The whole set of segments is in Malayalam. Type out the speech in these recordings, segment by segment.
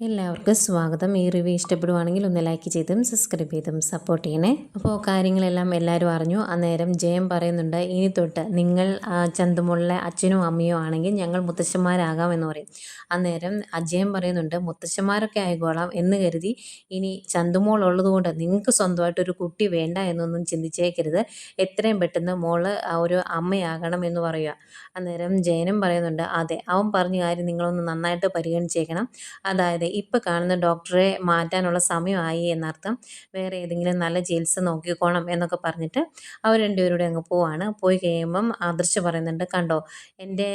എല്ലാവർക്കും സ്വാഗതം. ഈ റിവ്യൂ ഇഷ്ടപ്പെടുവാണെങ്കിൽ ഒന്ന് ലൈക്ക് ചെയ്തും സബ്സ്ക്രൈബ് ചെയ്തും സപ്പോർട്ട് ചെയ്യണേ. അപ്പോൾ കാര്യങ്ങളെല്ലാം എല്ലാവരും അറിഞ്ഞു. അന്നേരം ജയം പറയുന്നുണ്ട് ഇനി തൊട്ട് നിങ്ങൾ ചന്തുമുള്ള അച്ഛനും അമ്മയോ ആണെങ്കിൽ ഞങ്ങൾ മുത്തശ്ശന്മാരാകാം എന്ന് പറയും. അന്നേരം അജയം പറയുന്നുണ്ട് മുത്തശ്ശന്മാരൊക്കെ ആയിക്കോളാം എന്ന് കരുതി ഇനി ചന്തുമോൾ ഉള്ളതുകൊണ്ട് നിങ്ങൾക്ക് സ്വന്തമായിട്ടൊരു കുട്ടി വേണ്ട എന്നൊന്നും ചിന്തിച്ചേക്കരുത്. എത്രയും പെട്ടെന്ന് മോൾ ഒരു അമ്മയാകണം എന്ന് പറയുക. അന്നേരം ജയനും പറയുന്നുണ്ട് അതെ അവൻ പറഞ്ഞ കാര്യം നിങ്ങളൊന്ന് നന്നായിട്ട് പരിഗണിച്ചേക്കണം. അതായത് ഇപ്പോൾ കാണുന്ന ഡോക്ടറെ മാറ്റാനുള്ള സമയമായി എന്നർത്ഥം. വേറെ ഏതെങ്കിലും നല്ല ചികിത്സ നോക്കിക്കോണം എന്നൊക്കെ പറഞ്ഞിട്ട് അവർ രണ്ടുപേരുടെ അങ്ങ് പോവാണ്. പോയി കഴിയുമ്പം ആദർശ് പറയുന്നുണ്ട് കണ്ടോ എന്റെ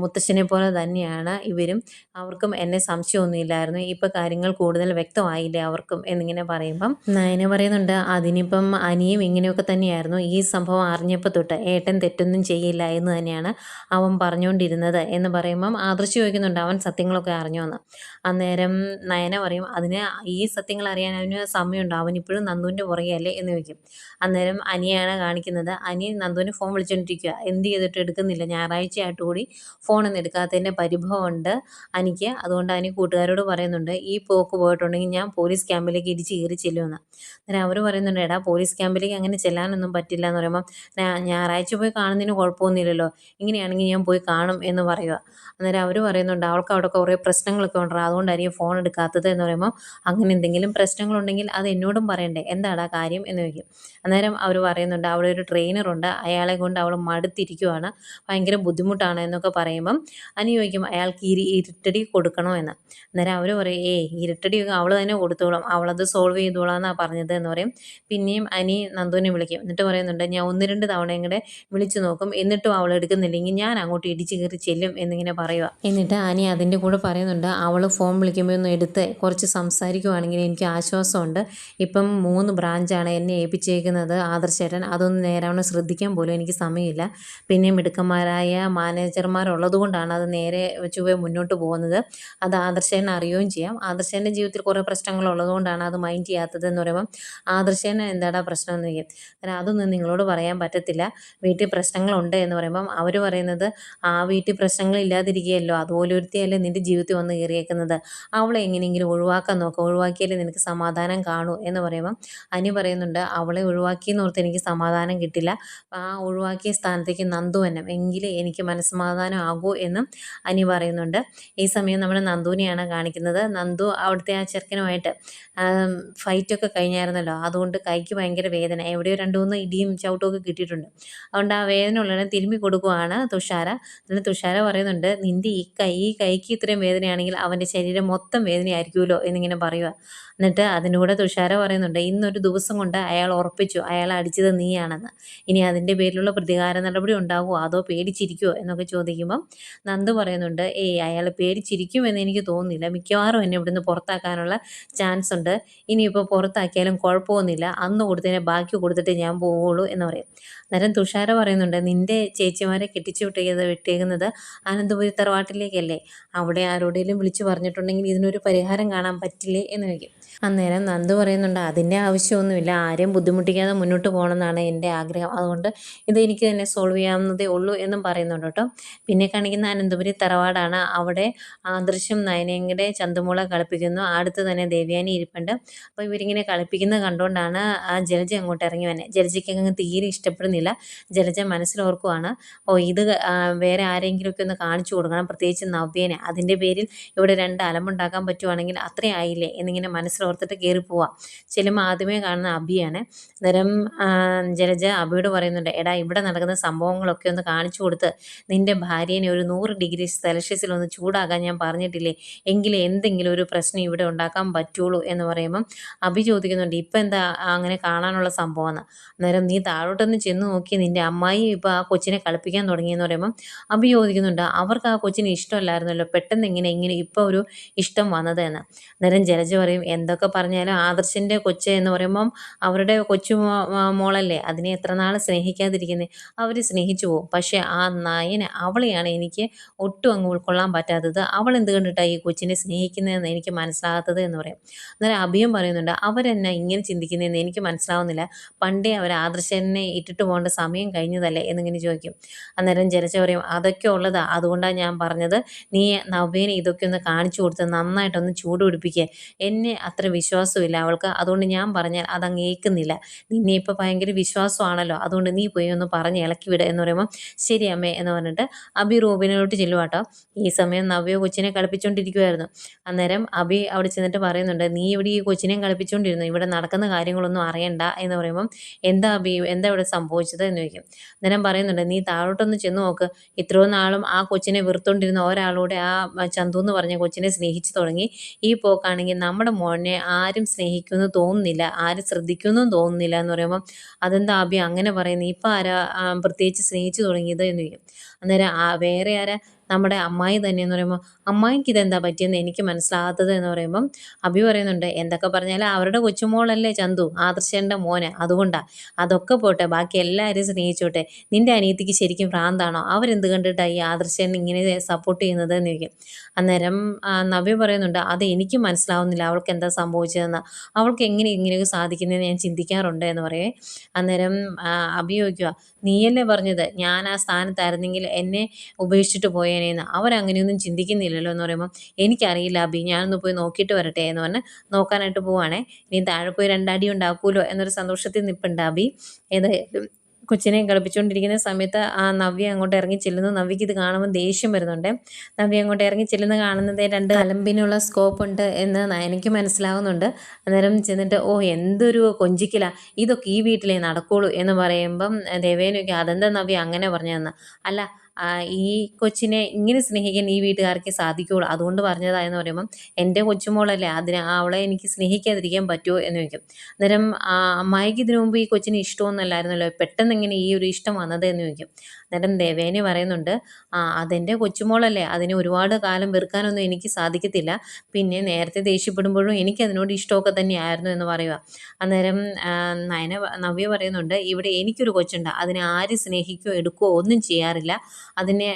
മുത്തശ്ശനെ പോലെ തന്നെയാണ് ഇവരും. അവർക്കും എന്നെ സംശയമൊന്നുമില്ലായിരുന്നു. ഇപ്പോൾ കാര്യങ്ങൾ കൂടുതൽ വ്യക്തമായില്ലേ അവർക്കും? എന്നിങ്ങനെ പറയുമ്പം നയന പറയുന്നുണ്ട് അതിനിപ്പം അനിയും ഇങ്ങനെയൊക്കെ തന്നെയായിരുന്നു. ഈ സംഭവം അറിഞ്ഞപ്പോൾ തൊട്ട് ഏട്ടൻ തെറ്റൊന്നും ചെയ്യില്ല എന്ന് തന്നെയാണ് അവൻ പറഞ്ഞുകൊണ്ടിരുന്നത് എന്ന് പറയുമ്പം ആദർശ് ചോദിക്കുന്നുണ്ട് അവൻ സത്യങ്ങളൊക്കെ അറിഞ്ഞോന്ന്? അന്നേരം നയന പറയും അതിന് ഈ സത്യങ്ങൾ അറിയാൻ അവന് സമയമുണ്ടോ. അവൻ ഇപ്പോഴും നന്ദുവിന്റെ പുറകെയല്ലേ എന്ന് ചോദിക്കും. അന്നേരം അനിയാണ് കാണിക്കുന്നത്. അനി നന്ദുവിന് ഫോൺ വിളിച്ചുകൊണ്ടിരിക്കുക. എന്ത് ചെയ്തിട്ട് എടുക്കുന്നില്ല. ഞായറാഴ്ചയായിട്ട് കൂടി ഫോണൊന്നും എടുക്കാത്തതിന്റെ പരിഭവമുണ്ട് അനിക്ക്. അതുകൊണ്ട് അനി കൂട്ടുകാരോട് പറയുന്നുണ്ട് ഈ പോക്ക് പോയിട്ടുണ്ടെങ്കിൽ ഞാൻ പോലീസ് ക്യാമ്പിലേക്ക് ഇടിച്ച് കയറി ചെല്ലുമെന്ന്. അന്നേരം അവർ പറയുന്നുണ്ട് എടാ പോലീസ് ക്യാമ്പിലേക്ക് അങ്ങനെ ചെല്ലാനൊന്നും പറ്റില്ല എന്ന് പറയുമ്പോൾ "ഞാ- ഞായറാഴ്ച പോയി കാണുന്നതിന് കുഴപ്പമൊന്നുമില്ലല്ലോ. ഇങ്ങനെയാണെങ്കിൽ ഞാൻ പോയി കാണും എന്ന് പറയുക. അന്നേരം അവർ പറയുന്നുണ്ട് അവൾക്ക് അവിടെ കുറേ പ്രശ്നങ്ങളൊക്കെ ഉണ്ടാകും അതുകൊണ്ടായിരിക്കും ഫോൺ എടുക്കാത്തത് എന്ന് പറയുമ്പോൾ അങ്ങനെ എന്തെങ്കിലും പ്രശ്നങ്ങളുണ്ടെങ്കിൽ അത് എന്നോടും പറയണ്ടേ? എന്താടാ കാര്യം? എന്ന് ചോദിക്കും. അന്നേരം അവർ പറയുന്നുണ്ട് അവിടെ ഒരു ട്രെയിനറുണ്ട് അയാളെ കൊണ്ട് അവൾ മടുത്തിരിക്കുവാണ്. ഭയങ്കര ബുദ്ധിമുട്ടാണ് എന്നൊക്കെ പറയുമ്പം അനി ചോദിക്കും അയാൾക്ക് ഇരി ഇരുട്ടടി കൊടുക്കണോ എന്ന്. അന്നേരം അവർ പറയും ഏ ഇരുട്ടടിയൊക്കെ അവൾ തന്നെ കൊടുത്തോളും. അവളത് സോൾവ് ചെയ്തോളാം എന്നാണ് പറഞ്ഞത് എന്ന് പറയും. പിന്നെയും അനി നന്ദുവിനെ വിളിക്കും. എന്നിട്ട് പറയുന്നുണ്ട് ഞാൻ ഒന്ന് രണ്ട് തവണയും കൂടെ വിളിച്ചു നോക്കും. എന്നിട്ടും അവൾ എടുക്കുന്നില്ലെങ്കിൽ ഞാൻ അങ്ങോട്ട് ഇടിച്ചു കയറി ചെല്ലും എന്നിങ്ങനെ പറയുക എന്നിട്ട് അനി അതിന്റെ കൂടെ പറയുന്നുണ്ട് അവൾ ഫോൺ വിളിക്കുമ്പോൾ ഒന്ന് എടുത്ത് കുറച്ച് സംസാരിക്കുവാണെങ്കിൽ എനിക്ക് ആശ്വാസമുണ്ട്. ഇപ്പം മൂന്ന് ബ്രാഞ്ചാണ് എന്നെ ഏൽപ്പിച്ചേക്കുന്നത് ആദർശേട്ടൻ അതൊന്നും നേരവണ്ണം ശ്രദ്ധിക്കാൻ പോലും എനിക്ക് സമയമില്ല. പിന്നെ മിടുക്കന്മാരായ മാനേജർമാരുള്ളത് കൊണ്ടാണ് അത് നേരെ ചുവ മുന്നോട്ട് പോകുന്നത്. അത് ആദർശേനെ അറിയുകയും ചെയ്യാം. ആദർശേന്റെ ജീവിതത്തിൽ കുറേ പ്രശ്നങ്ങളുള്ളത് കൊണ്ടാണ് അത് മൈൻഡ് ചെയ്യാത്തത് എന്ന് പറയുമ്പം ആദർശേന് എന്താടാ പ്രശ്നം എന്ന് ചോദിക്കും. അന്നേരം അതൊന്നും നിങ്ങളോട് പറയാൻ പറ്റത്തില്ല. വീട്ടിൽ പ്രശ്നങ്ങളുണ്ട് എന്ന് പറയുമ്പം അവർ പറയുന്നത് ആ വീട്ടിൽ പ്രശ്നങ്ങൾ ഇല്ലാതിരിക്കുകയല്ലോ അതുപോലെ ഒരുത്തിയല്ലേ നിന്റെ ജീവിതത്തിൽ വന്ന് കയറിയേക്കുന്നത്. അവളെ എങ്ങനെയെങ്കിലും ഒഴിവാക്കാൻ നോക്കുക ഒഴിവാക്കിയാലേ നിനക്ക് സമാധാനം കാണൂ എന്ന് പറയുമ്പം അനി പറയുന്നുണ്ട് അവളെ ഒഴിവാക്കിയെന്ന് ഓർത്ത് എനിക്ക് സമാധാനം കിട്ടില്ല. ആ ഒഴിവാക്കിയ സ്ഥാനത്തേക്ക് നന്ദു എന്നും. എങ്കിലേ എനിക്ക് മനസ്സമാധാനം ആകൂ എന്നും അനി പറയുന്നുണ്ട്. ഈ സമയം നമ്മൾ നന്ദുവിനെയാണ് കാണിക്കുന്നത്. നന്ദു അവിടുത്തെ ആ ചെറുക്കനുമായിട്ട് ഫൈറ്റൊക്കെ കഴിഞ്ഞായിരുന്നല്ലോ. അതുകൊണ്ട് കൈക്ക് ഭയങ്കര വേദന. എവിടെയോ രണ്ടു മൂന്ന് ഇടിയും ചവിട്ടും ഒക്കെ കിട്ടിയിട്ടുണ്ട്. അതുകൊണ്ട് ആ വേദന ഉള്ളതിനെ തിരുമ്പി കൊടുക്കുവാണ് തുഷാര. എന്നിട്ട് തുഷാര പറയുന്നുണ്ട് നിന്റെ ഈ കൈ ഈ കൈക്ക് ഇത്രയും വേദനയാണെങ്കിൽ അവന്റെ ശരീരം മൊത്തം വേദനയായിരിക്കുമല്ലോ എന്നിങ്ങനെ പറയുക. എന്നിട്ട് അതിന്റെ കൂടെ തുഷാര പറയുന്നുണ്ട് ഇന്നൊരു ദിവസം കൊണ്ട് അയാൾ ഉറപ്പിച്ചു അയാൾ അടിച്ചത് നീയാണെന്ന്. ഇനി അതിന്റെ പേരിലുള്ള പ്രതികാര നടപടി ഉണ്ടാകുമോ അതോ പേടിച്ചിരിക്കുമോ എന്നൊക്കെ ചോദിക്കുമ്പം നന്ദു പറയുന്നുണ്ട് ഏയ് അയാൾ പേടിച്ചിരിക്കുമെന്ന് എനിക്ക് തോന്നുന്നില്ല. മിക്കവാറും എന്നെ ഇവിടുന്ന് പുറത്താക്കാനുള്ള ചാൻസ് ഉണ്ട്. ഇനിയിപ്പോൾ പുറത്താക്കിയാലും കുഴപ്പമൊന്നുമില്ല. അന്ന് കൊടുത്തതിനെ ബാക്കി കൊടുത്തിട്ട് ഞാൻ പോവുള്ളൂ എന്ന് പറയും. അന്നേരം തുഷാര പറയുന്നുണ്ട് നിന്റെ ചേച്ചിമാരെ കെട്ടിച്ചു വിട്ടേത് വിട്ടേക്കുന്നത് അനന്തപുരി തറവാട്ടിലേക്കല്ലേ? അവിടെ ആരോടെങ്കിലും വിളിച്ചു പറഞ്ഞിട്ടുണ്ടെങ്കിൽ ഇതിനൊരു പരിഹാരം കാണാൻ പറ്റില്ലേ? എന്ന് ചോദിക്കും. അന്നേരം നന്ദു പറയുന്നുണ്ട് അതിന്റെ ആവശ്യമൊന്നുമില്ല. ആരെയും ബുദ്ധിമുട്ടിക്കാതെ മുന്നോട്ട് പോകണമെന്നാണ് എന്റെ ആഗ്രഹം. അതുകൊണ്ട് ഇത് എനിക്ക് തന്നെ സോൾവ് ചെയ്യാവുന്നതേ ഉള്ളൂ എന്നും പറയുന്നുണ്ട് കേട്ടോ. പിന്നെ കാണിക്കുന്ന അനന്തപുരി തറവാടാണ്. അവിടെ ആദർശം നയനയുടെ ചന്തമൂള കളിപ്പിക്കുന്നു. അടുത്ത് തന്നെ ദേവ്യാനി ഇരിപ്പുണ്ട്. അപ്പോൾ ഇവരിങ്ങനെ കളിപ്പിക്കുന്നത് കണ്ടുകൊണ്ടാണ് ആ ജലജ അങ്ങോട്ട് ഇറങ്ങി വന്നെ. ജലജയ്ക്ക് അങ്ങ് തീരെ ഇഷ്ടപ്പെടുന്നില്ല. ജലജ മനസ്സിലോർക്കുവാണ്. ഓ ഇത് വേറെ ആരെങ്കിലുമൊക്കെ ഒന്ന് കാണിച്ചു കൊടുക്കണം. പ്രത്യേകിച്ച് നവ്യേനെ. അതിന്റെ പേരിൽ ഇവിടെ രണ്ട് അലമ്പുണ്ടാക്കാൻ പറ്റുവാണെങ്കിൽ അത്രയായില്ലേ എന്നിങ്ങനെ എന്നിങ്ങനെ മനസ്സിലോർത്തിട്ട് കയറി പോവാം. ചെല്ലുമ്പോൾ ആദ്യമേ കാണുന്ന അബിയാണ്. അന്നേരം ജലജ അബിയോട് പറയുന്നുണ്ട് എടാ ഇവിടെ നടക്കുന്ന സംഭവങ്ങളൊക്കെ ഒന്ന് കാണിച്ചു കൊടുത്ത് നിന്റെ ഭാര്യനെ ഒരു നൂറ് ഡിഗ്രി സെൽഷ്യസിൽ ഒന്ന് ചൂടാക്കാൻ ഞാൻ പറഞ്ഞിട്ടില്ലേ? എങ്കിലും എന്തെങ്കിലും ഒരു പ്രശ്നം ഇവിടെ ഉണ്ടാക്കാൻ പറ്റുള്ളൂ. എന്ന് പറയുമ്പം അബി ചോദിക്കുന്നുണ്ട് ഇപ്പം എന്താ അങ്ങനെ കാണാനുള്ള സംഭവം? എന്ന് അന്നേരം നീ താഴോട്ടൊന്ന് ചെന്ന് നോക്കി നിന്റെ അമ്മായി ഇപ്പോൾ ആ കൊച്ചിനെ കളിപ്പിക്കാൻ തുടങ്ങിയെന്ന് പറയുമ്പം അബി ചോദിക്കുന്നുണ്ട് അവർക്ക് ആ കൊച്ചിനെ ഇഷ്ടമല്ലായിരുന്നല്ലോ പെട്ടെന്ന് ഇങ്ങനെ ഇങ്ങനെ ഇപ്പോൾ ഒരു ഇഷ്ടം വന്നത്? എന്ന്. അന്നേരം ജലജ പറയും എന്തൊക്കെ പറഞ്ഞാലും ആദർശിന്റെ കൊച്ച് എന്ന് പറയുമ്പം അവരുടെ കൊച്ചു മോളല്ലേ? അതിനെ എത്ര നാൾ സ്നേഹിക്കാതിരിക്കുന്നത് അവർ സ്നേഹിച്ചു പോകും. പക്ഷേ ആ നായന് അവളെയാണ് എനിക്ക് ഒട്ടും അങ്ങ് ഉൾക്കൊള്ളാൻ പറ്റാത്തത്. അവൾ എന്ത് കണ്ടിട്ടാണ് ഈ കൊച്ചിനെ സ്നേഹിക്കുന്നതെന്ന് എനിക്ക് മനസ്സിലാകാത്തത് എന്ന് പറയും. അന്നേരം അഭിയും പറയുന്നുണ്ട് അവരെന്നെ ഇങ്ങനെ ചിന്തിക്കുന്നതെന്ന് എനിക്ക് മനസ്സിലാവുന്നില്ല. പണ്ടേ അവർ ആദർശനെ ഇട്ടിട്ട് പോകേണ്ട സമയം കഴിഞ്ഞതല്ലേ? എന്നിങ്ങനെ ചോദിക്കും. അന്നേരം ജലജ പറയും അതൊക്കെ ഉള്ളതാണ് അതുകൊണ്ടാണ് ഞാൻ പറഞ്ഞത്. നീ നവ്യേനെ ഇതൊക്കെ ഒന്ന് കാണിച്ചു കൊടുത്ത് നന്നായിട്ടൊന്ന് ചൂട് പിടിപ്പിക്കുക എന്നെ അത്ര വിശ്വാസമില്ല. അവൾക്ക് അതുകൊണ്ട് ഞാൻ പറഞ്ഞാൽ അതങ്ങ് ഏൽക്കുന്നില്ല. നിന്നെ ഇപ്പോൾ ഭയങ്കര വിശ്വാസമാണല്ലോ. അതുകൊണ്ട് നീ പോയി ഒന്ന് പറഞ്ഞ് ഇളക്കി വിട എന്ന് പറയുമ്പോൾ ശരി അമ്മേ എന്ന് പറഞ്ഞിട്ട് അബി റൂബിനോട്ട് ചെല്ലുവാട്ടോ ഈ സമയം നവ്യ കൊച്ചിനെ കളിപ്പിച്ചുകൊണ്ടിരിക്കുമായിരുന്നു അന്നേരം അബി അവിടെ ചെന്നിട്ട് പറയുന്നുണ്ട് നീ ഇവിടെ ഈ കൊച്ചിനെയും കളിപ്പിച്ചുകൊണ്ടിരുന്നു ഇവിടെ നടക്കുന്ന കാര്യങ്ങളൊന്നും അറിയണ്ട എന്ന് പറയുമ്പം എന്താ അബി? എന്താ ഇവിടെ സംഭവിച്ചത്? എന്ന് ചോദിക്കും. അന്നേരം പറയുന്നുണ്ട് നീ താഴോട്ടൊന്ന് ചെന്ന് നോക്ക്. ഇത്രയും നാളും ആ കൊച്ചിനെ വെറുത്തോണ്ടിരുന്ന ഒരാളൂടെ ആ ചന്തു എന്ന് പറഞ്ഞ കൊച്ചിനെ സ്നേഹിച്ചു തുടങ്ങി. ഈ പോക്കാണെങ്കിൽ നമ്മുടെ മോനെ ആരും സ്നേഹിക്കുമെന്ന് തോന്നുന്നില്ല ആരും ശ്രദ്ധിക്കുമെന്നും തോന്നുന്നില്ല എന്ന് പറയുമ്പം അതെന്താ അബി അങ്ങനെ പറയുന്നത് ഇപ്പം ആരാ പ്രത്യേകിച്ച് സ്നേഹിച്ചു തുടങ്ങിയത് എന്ന് ചോദിക്കും. അന്നേരം ആ വേറെ ആരാ നമ്മുടെ അമ്മായി തന്നെ എന്ന് പറയുമ്പോൾ അമ്മായിക്ക് ഇതെന്താ പറ്റിയെന്ന് എനിക്ക് മനസ്സിലാകാത്തത്? എന്ന് പറയുമ്പം അഭി പറയുന്നുണ്ട് എന്തൊക്കെ പറഞ്ഞാലും അവരുടെ കൊച്ചുമോളല്ലേ ചന്തു ആദർശന്റെ മോനെ അതുകൊണ്ടാണ് അതൊക്കെ പോട്ടെ ബാക്കി എല്ലാവരും സ്നേഹിച്ചോട്ടെ. നിന്റെ അനിയത്തിക്ക് ശരിക്കും ഭ്രാന്താണോ? അവരെന്ത് കണ്ടിട്ടാണ് ഈ ആദർശൻ ഇങ്ങനെ സപ്പോർട്ട് ചെയ്യുന്നത്? എന്ന് ചോദിക്കും. അന്നേരം നബി പറയുന്നുണ്ട് അത് എനിക്ക് മനസ്സിലാവുന്നില്ല അവൾക്ക് എന്താ സംഭവിച്ചതെന്ന്. അവൾക്ക് എങ്ങനെ ഇങ്ങനെയൊക്കെ സാധിക്കുന്നതെന്ന് ഞാൻ ചിന്തിക്കാറുണ്ട് എന്ന് പറയേ. അന്നേരം അഭിയോഗിക്കുക നീയല്ലേ പറഞ്ഞത്? ഞാൻ ആ സ്ഥാനത്തായിരുന്നെങ്കിൽ എന്നെ ഉപേക്ഷിച്ചിട്ട് പോയ? പോയേനേന്ന് അവരങ്ങനെയൊന്നും ചിന്തിക്കുന്നില്ലല്ലോ എന്ന് പറയുമ്പോൾ എനിക്കറിയില്ല അബി ഞാനൊന്ന് പോയി നോക്കിയിട്ട് വരട്ടെ എന്ന് പറഞ്ഞ് നോക്കാനായിട്ട് പോവാണേ. ഇനി താഴെ പോയി രണ്ടടി ഉണ്ടാക്കുമല്ലോ എന്നൊരു സന്തോഷത്തിൽ നിൽപ്പുണ്ട് അബി. ഏതായാലും കൊച്ചിനെ കളിപ്പിച്ചുകൊണ്ടിരിക്കുന്ന സമയത്ത് ആ നവ്യ അങ്ങോട്ട് ഇറങ്ങി ചെല്ലുന്നു. നവ്യക്ക് ഇത് കാണുമ്പോൾ ദേഷ്യം വരുന്നുണ്ട്. നവ്യ അങ്ങോട്ട് ഇറങ്ങി ചെല്ലുന്ന കാണുന്നത് രണ്ട് അലമ്പിനുള്ള സ്കോപ്പ് ഉണ്ട് എന്ന് എനിക്ക് മനസ്സിലാവുന്നുണ്ട്. അന്നേരം ചെന്നിട്ട് ഓ എന്തൊരു കൊഞ്ചിക്കല. ഇതൊക്കെ ഈ വീട്ടിലേ നടക്കുള്ളൂ എന്ന് പറയുമ്പം ദേവേനൊക്കെ അതെന്താ നവ്യ അങ്ങനെ പറഞ്ഞു പറഞ്ഞതെന്ന്? അല്ല ഈ കൊച്ചിനെ ഇങ്ങനെ സ്നേഹിക്കാൻ ഈ വീട്ടുകാർക്ക് സാധിക്കുകയുള്ളൂ അതുകൊണ്ട് പറഞ്ഞതായെന്ന് പറയുമ്പം എന്റെ കൊച്ചുമോളല്ലേ അതിന് അവളെ എനിക്ക് സ്നേഹിക്കാതിരിക്കാൻ പറ്റുമോ എന്ന് ചോദിക്കും. അന്നേരം അമ്മായിക്ക് ഇതിനു മുമ്പ് ഈ കൊച്ചിന് ഇഷ്ടമൊന്നുമല്ലായിരുന്നല്ലോ പെട്ടെന്ന് ഇങ്ങനെ ഈ ഒരു ഇഷ്ടം വന്നത് എന്ന് ചോദിക്കും. അന്നേരം ദേവേനി പറയുന്നുണ്ട് അതെന്റെ കൊച്ചുമോളല്ലേ അതിനെ ഒരുപാട് കാലം വെറുക്കാനൊന്നും എനിക്ക് സാധിക്കത്തില്ല. പിന്നെ നേരത്തെ ദേഷ്യപ്പെടുമ്പോഴും എനിക്ക് അതിനോട് ഇഷ്ടമൊക്കെ തന്നെയായിരുന്നു എന്ന് പറയുക. അന്നേരം നയന നവ്യ പറയുന്നുണ്ട് ഇവിടെ എനിക്കൊരു കൊച്ചുണ്ട് അതിനെ ആര് സ്നേഹിക്കുകയോ എടുക്കുകയോ ഒന്നും ചെയ്യാറില്ല. അതിനെ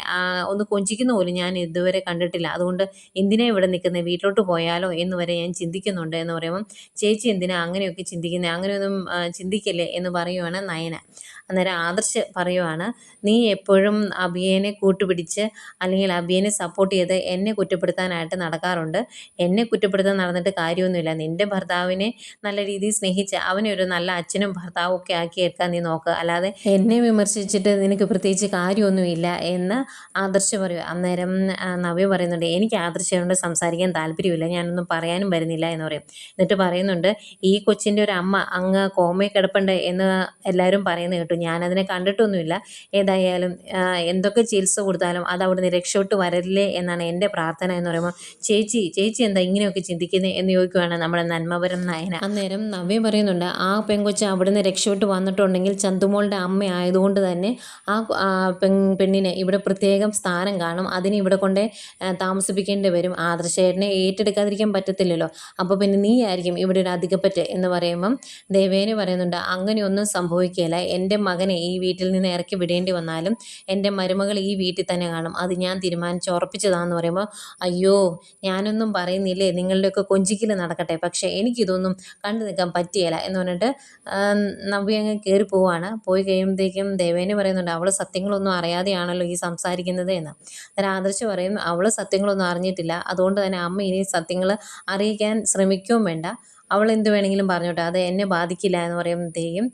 ഒന്ന് കൊഞ്ചിക്കുന്ന പോലും ഞാൻ ഇതുവരെ കണ്ടിട്ടില്ല. അതുകൊണ്ട് എന്തിനാ ഇവിടെ നിൽക്കുന്നത് വീട്ടിലോട്ട് പോയാലോ എന്ന് വരെ ഞാൻ ചിന്തിക്കുന്നുണ്ട് എന്ന് പറയുമ്പം ചേച്ചി എന്തിനാ അങ്ങനെയൊക്കെ ചിന്തിക്കുന്നത് അങ്ങനെയൊന്നും ചിന്തിക്കല്ലേ? എന്ന് പറയുവാണ് നയന. അന്നേരം ആദർശ് പറയുവാണ് നീ എപ്പോഴും അഭിയനെ കൂട്ടുപിടിച്ച് അല്ലെങ്കിൽ അഭിയനെ സപ്പോർട്ട് ചെയ്ത് എന്നെ കുറ്റപ്പെടുത്താനായിട്ട് നടക്കാറുണ്ട്. എന്നെ കുറ്റപ്പെടുത്താൻ നടന്നിട്ട് കാര്യമൊന്നുമില്ല. നിന്റെ ഭർത്താവിനെ നല്ല രീതിയിൽ സ്നേഹിച്ച് അവനെ ഒരു നല്ല അച്ഛനും ഭർത്താവും ഒക്കെ ആക്കി ആക്കിയെടുക്കാൻ നീ നോക്കുക അല്ലാതെ എന്നെ വിമർശിച്ചിട്ട് നിനക്ക് പ്രത്യേകിച്ച് കാര്യമൊന്നുമില്ല എന്ന് ആദർശ് പറയും അന്നേരം നവ്യ പറയുന്നുണ്ട് എനിക്ക് ആദർശയോട് സംസാരിക്കാൻ താല്പര്യമില്ല. ഞാനൊന്നും പറയാനും വരുന്നില്ല എന്ന് പറയും. എന്നിട്ട് പറയുന്നുണ്ട് ഈ കൊച്ചിന്റെ ഒരു അമ്മ അങ്ങ് കോമയിൽ കിടപ്പുണ്ട് എന്ന് എല്ലാവരും പറയുന്നത് കേട്ടു. ഞാനതിനെ കണ്ടിട്ടൊന്നുമില്ല. ഏതായാലും എന്തൊക്കെ ചികിത്സ കൊടുത്താലും അത് അവിടെ അവിടുന്ന് രക്ഷപ്പെട്ട് വരല്ലേ എന്നാണ് എന്റെ പ്രാർത്ഥന എന്ന് പറയുമ്പോൾ ചേച്ചി ചേച്ചി എന്താ ഇങ്ങനെയൊക്കെ ചിന്തിക്കുന്നത് എന്ന് ചോദിക്കുകയാണ് നമ്മുടെ നന്മപരം നയന. അന്നേരം നവ്യ പറയുന്നുണ്ട് ആ പെങ്കൊച്ച് അവിടുന്ന് രക്ഷപ്പെട്ട് വന്നിട്ടുണ്ടെങ്കിൽ ചന്തുമോളുടെ അമ്മ ആയതുകൊണ്ട് തന്നെ ആ പെണ്ണിന് ഇവിടെ പ്രത്യേകം സ്ഥാനം കാണും. അതിനെ ഇവിടെ കൊണ്ട് താമസിപ്പിക്കേണ്ടി വരും. ആദർശേട്ടനെ ഏറ്റെടുക്കാതിരിക്കാൻ പറ്റത്തില്ലല്ലോ. അപ്പോൾ പിന്നെ നീ ആയിരിക്കും ഇവിടെ ഒരു അധികപ്പറ്റ്. എന്ന് പറയുമ്പം ദേവേനെ പറയുന്നുണ്ട് അങ്ങനെയൊന്നും സംഭവിക്കുകയില്ല എന്റെ മകനെ ഈ വീട്ടിൽ നിന്ന് ഇറക്കി വിടേണ്ടി വന്നാലും എന്റെ മരുമകൾ ഈ വീട്ടിൽ തന്നെ കാണും. അത് ഞാൻ തീരുമാനിച്ച് ഉറപ്പിച്ചതാണെന്ന് പറയുമ്പോൾ അയ്യോ ഞാനൊന്നും പറയുന്നില്ലേ? നിങ്ങളുടെയൊക്കെ കൊഞ്ചിക്കൽ നടക്കട്ടെ. പക്ഷേ എനിക്കിതൊന്നും കണ്ടു നിൽക്കാൻ പറ്റിയല്ല എന്ന് പറഞ്ഞിട്ട് നവ്യ അങ്ങ് കയറി പോവാണ്. പോയി കഴിയുമ്പോഴത്തേക്കും ദേവേനെ പറയുന്നുണ്ട് അവൾ സത്യങ്ങളൊന്നും അറിയാതെയാണല്ലോ ഈ സംസാരിക്കുന്നത് എന്ന്. അന്നേരം ആദർശ് പറയും അവൾ സത്യങ്ങളൊന്നും അറിഞ്ഞിട്ടില്ല. അതുകൊണ്ട് തന്നെ അമ്മ ഇനി സത്യങ്ങൾ അറിയിക്കാൻ ശ്രമിക്കുകയും വേണ്ട. അവൾ എന്ത് വേണമെങ്കിലും പറഞ്ഞോട്ടെ അത് എന്നെ ബാധിക്കില്ല എന്ന് പറയുമ്പോഴത്തേക്കും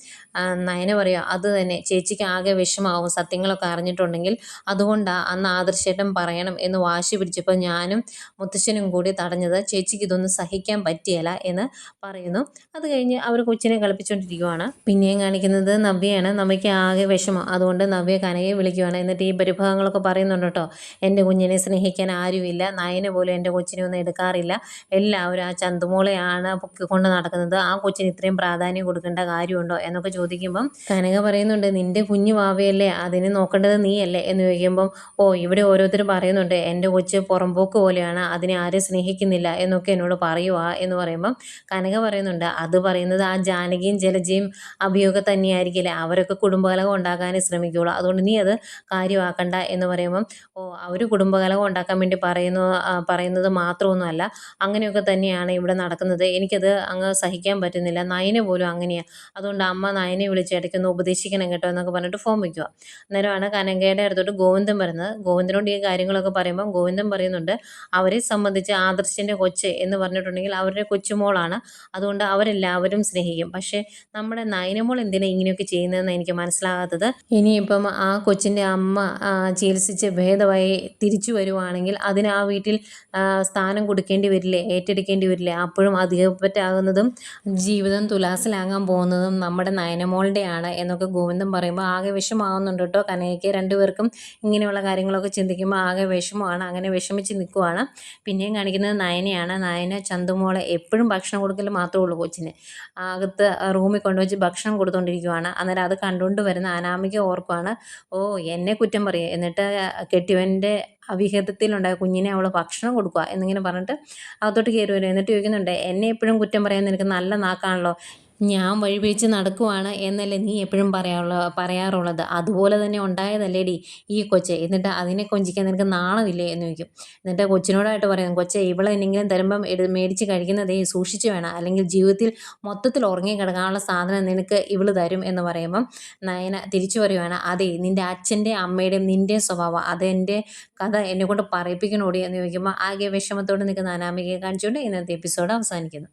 നയന പറയുക അത് തന്നെ ചേച്ചിക്ക് ആകെ വിഷമാവും സത്യങ്ങളൊക്കെ അറിഞ്ഞിട്ടുണ്ടെങ്കിൽ അതുകൊണ്ടാണ് അന്ന് ആദർശേട്ടൻ പറയണം എന്ന് വാശി പിടിച്ചപ്പോൾ ഞാനും മുത്തശ്ശനും കൂടി തടഞ്ഞത് ചേച്ചിക്ക് ഇതൊന്നും സഹിക്കാൻ പറ്റിയല്ല എന്ന് പറയുന്നു. അത് കഴിഞ്ഞ് അവർ കൊച്ചിനെ കളിപ്പിച്ചുകൊണ്ടിരിക്കുവാണ് പിന്നെയും കാണിക്കുന്നത് നവ്യയാണ്. നവ്യയ്ക്ക് ആകെ വിഷമം. അതുകൊണ്ട് നവ്യ കനകയെ വിളിക്കുവാണ്. എന്നിട്ട് ഈ പരിഭവങ്ങളൊക്കെ പറയുന്നുണ്ട് കേട്ടോ. എന്റെ കുഞ്ഞിനെ സ്നേഹിക്കാൻ ആരുമില്ല. നയന പോലും എന്റെ കൊച്ചിനെ ഒന്നും എടുക്കാറില്ല. എല്ലാവരും ആ ചന്തുമോളെയാണ് കൊണ്ട് നടക്കുന്നത് ആ കൊച്ചിന് ഇത്രയും പ്രാധാന്യം കൊടുക്കേണ്ട കാര്യമുണ്ടോ എന്നൊക്കെ ചോദിക്കുമ്പം കനക പറയുന്നുണ്ട് നിന്റെ കുഞ്ഞു വാവയല്ലേ? അതിനെ നോക്കേണ്ടത് നീയല്ലേ? എന്ന് ചോദിക്കുമ്പം ഓ ഇവിടെ ഓരോരുത്തർ പറയുന്നുണ്ട് എന്റെ കൊച്ച് പുറമ്പോക്ക് പോലെയാണ് അതിനെ ആരും സ്നേഹിക്കുന്നില്ല എന്നൊക്കെ എന്നോട് പറയുക എന്ന് പറയുമ്പം കനക പറയുന്നുണ്ട് അത് പറയുന്നത് ആ ജാനകിയും ജലജയും അഭിയോഗം തന്നെയായിരിക്കില്ലേ? അവരൊക്കെ കുടുംബകലകം ഉണ്ടാക്കാനേ ശ്രമിക്കുകയുള്ളൂ അതുകൊണ്ട് നീ അത് കാര്യമാക്കണ്ട എന്ന് പറയുമ്പം ഓ അവർ കുടുംബകലകം ഉണ്ടാക്കാൻ വേണ്ടി പറയുന്നു പറയുന്നത് മാത്രമൊന്നുമല്ല അങ്ങനെയൊക്കെ തന്നെയാണ് ഇവിടെ നടക്കുന്നത്. എനിക്കത് അങ്ങ് സഹിക്കാൻ പറ്റുന്നില്ല. നയന് പോലും അങ്ങനെയാണ് അതുകൊണ്ട് അമ്മ നയനെ വിളിച്ച് ഇടയ്ക്കൊന്ന് ഉപദേശിക്കണം കേട്ടോ എന്നൊക്കെ പറഞ്ഞിട്ട് ഫോം വയ്ക്കുക അന്നേരമാണ് കനകയുടെ അടുത്തോട്ട് ഗോവിന്ദൻ പറയുന്നത് ഗോവിന്ദനോട് ഈ കാര്യങ്ങളൊക്കെ പറയുമ്പം ഗോവിന്ദൻ പറയുന്നുണ്ട് അവരെ സംബന്ധിച്ച് ആദർശിന്റെ കൊച്ച് എന്ന് പറഞ്ഞിട്ടുണ്ടെങ്കിൽ അവരുടെ കൊച്ചുമോളാണ്. അതുകൊണ്ട് അവരെല്ലാവരും സ്നേഹിക്കും. പക്ഷേ നമ്മുടെ നയനമോൾ എന്തിനാ ഇങ്ങനെയൊക്കെ ചെയ്യുന്നതെന്ന് എനിക്ക് മനസ്സിലാകാത്തത്. ഇനിയിപ്പം ആ കൊച്ചിന്റെ അമ്മ ചികിത്സിച്ച് ഭേദമായി തിരിച്ചു വരുവാണെങ്കിൽ അതിന് ആ വീട്ടിൽ സ്ഥാനം കൊടുക്കേണ്ടി വരില്ലേ ഏറ്റെടുക്കേണ്ടി വരില്ലേ അപ്പോഴും അധികപ്പറ്റാകുന്നതും ജീവിതം തുലാസിലാകാൻ പോകുന്നതും നമ്മുടെ നയനമോളുടെയാണ് എന്നൊക്കെ ഗോവിന്ദം പറയുമ്പോൾ ആകെ വിഷമാവുന്നുണ്ട് കേട്ടോ. കനയ്ക്ക് രണ്ടുപേർക്കും ഇങ്ങനെയുള്ള കാര്യങ്ങളൊക്കെ ചിന്തിക്കുമ്പോൾ ആകെ വിഷമമാണ്. അങ്ങനെ വിഷമിച്ച് നിൽക്കുവാണ്. പിന്നെയും കാണിക്കുന്നത് നയനയാണ്. നയന ചന്തുമോളെ എപ്പോഴും ഭക്ഷണം കൊടുക്കൽ മാത്രമേ ഉള്ളൂ കൊച്ചിന്. അകത്ത് റൂമിൽ കൊണ്ടുവച്ച് ഭക്ഷണം കൊടുത്തുകൊണ്ടിരിക്കുവാണ് അന്നേരം അത് കണ്ടുകൊണ്ട് വരുന്ന അനാമിക ഓർക്കുവാണ്. ഓ എന്നെ കുറ്റം പറയും. എന്നിട്ട് കെട്ടിയവന്റെ അവിഹിതത്തിലുണ്ടായ കുഞ്ഞിനെ അവൾ ഭക്ഷണം കൊടുക്കുക എന്നിങ്ങനെ പറഞ്ഞിട്ട് അകത്തോട്ട് കയറി വരും. എന്നിട്ട് ചോദിക്കുന്നുണ്ട് എന്നെ എപ്പോഴും കുറ്റം പറയാൻ നിനക്ക് നല്ല നാക്കാണല്ലോ. ഞാൻ വഴി വഴിപിഴിച്ച് നടക്കുവാണ് എന്നല്ലേ നീ എപ്പോഴും പറയാറുള്ള പറയാറുള്ളത്. അതുപോലെ തന്നെ ഉണ്ടായതല്ലേടി ഈ കൊച്ച്. എന്നിട്ട് അതിനെ കൊഞ്ചിക്കാൻ നിനക്ക് നാണമില്ലേ എന്ന് ചോദിക്കും. എന്നിട്ട് കൊച്ചിനോടായിട്ട് പറയും കൊച്ചെ ഇവളെ എന്തെങ്കിലും തരുമ്പം മേടിച്ച് കഴിക്കുന്നതേ സൂക്ഷിച്ച് വേണം. അല്ലെങ്കിൽ ജീവിതത്തിൽ മൊത്തത്തിൽ ഉറങ്ങി കിടക്കാനുള്ള സാധനം നിനക്ക് ഇവൾ തരും എന്ന് പറയുമ്പം നയന തിരിച്ചു പറയുവാണ് അതെ നിന്റെ അച്ഛന്റെ അമ്മയുടെയും നിന്റെ സ്വഭാവം. അതെന്റെ കഥ എന്നെ കൊണ്ട് പറയിപ്പിക്കണോടി? എന്ന് ചോദിക്കുമ്പോൾ ആകെ വിഷമത്തോടെ നിൽക്കുന്ന അനാമികയെ കാണിച്ചുകൊണ്ട് ഇന്നത്തെ എപ്പിസോഡ് അവസാനിക്കുന്നു.